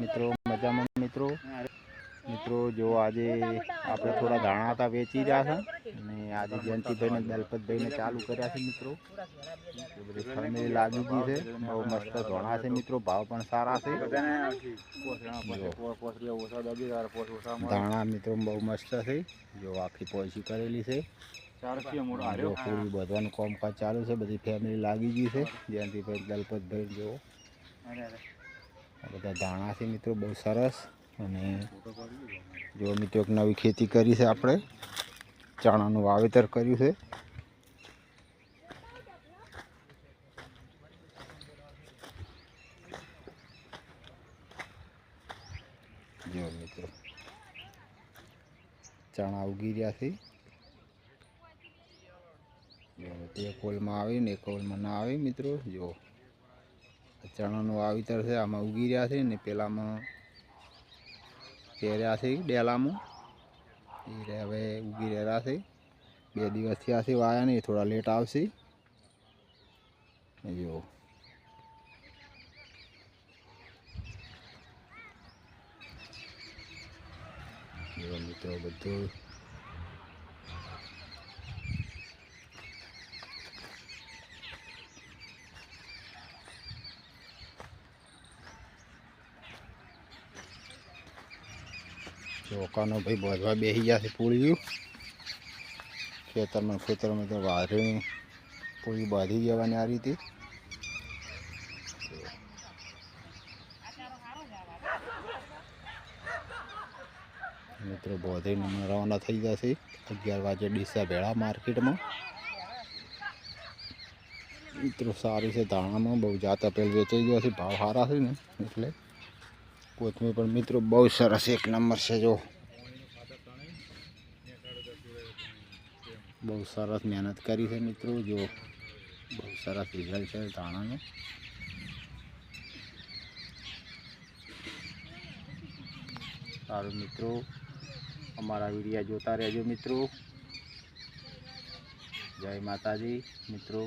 મિત્રો, મજામાં મિત્રો? મિત્રો, જો આજે આપણે થોડા ધાણા હતા વેચી રહ્યા છે અને આજે જયંતિભાઈને દલપતભાઈને ચાલુ કર્યા છે મિત્રો. ફેમિલી લાગી ગઈ છે. બહુ મસ્ત ધોણા છે મિત્રો, ભાવ પણ સારા છે. ધાણા મિત્રો બહુ મસ્ત છે. જો આખી પોલિસી કરેલી છે. પૂરી બધવાનું કામકાજ ચાલુ છે. બધી ફેમિલી લાગી ગઈ છે. જયંતિભાઈ દલપતભાઈ જો. આ બધા ધાણા મિત્રો બહુ સરસ અને જો મિત્રો, એક નવી ખેતી કરી છે આપણે. ચણાનું વાવેતર કર્યું છે. જો મિત્રો, ચણા ઉગી રહ્યા છે. જો તે કોલમાં આવે ને એક કોલમાં ના આવે મિત્રો જો ચણાનું વાવેતર છે, આમાં ઉગી રહ્યા છે ને પેલામાં પહેર્યા છે ડેલામાં. એ હવે ઉગી રહ્યા છે. બે દિવસ થયા છે વાયા ને થોડા લેટ આવશે. જો મિત્રો, બધું ચોકાનો ભાઈ બોધવા બેસી ગયા છે પૂળિયું ખેતરમાં ખેતરમાં તો વાઘરી પૂળી બાંધી જવાની આ રીતે મિત્રો બોધીને હમણાં રવાના થઈ જશે અગિયાર વાગે ડીસા ભેળા માર્કેટમાં મિત્રો સારી છે ધાણામાં બહુ જાત આપેલ વેચાઈ ગયો છે ભાવ સારા છે ને એટલે કોથમીર પણ મિત્રો બહુ સરસ એક નંબર છે, જો. બહુ સરસ મહેનત કરી છે મિત્રો, જો. બહુ સરસ રિઝલ્ટ છે ધાણાનું. સારું મિત્રો, અમારા વિડીયા જોતા રહેજો મિત્રો. જય માતાજી મિત્રો.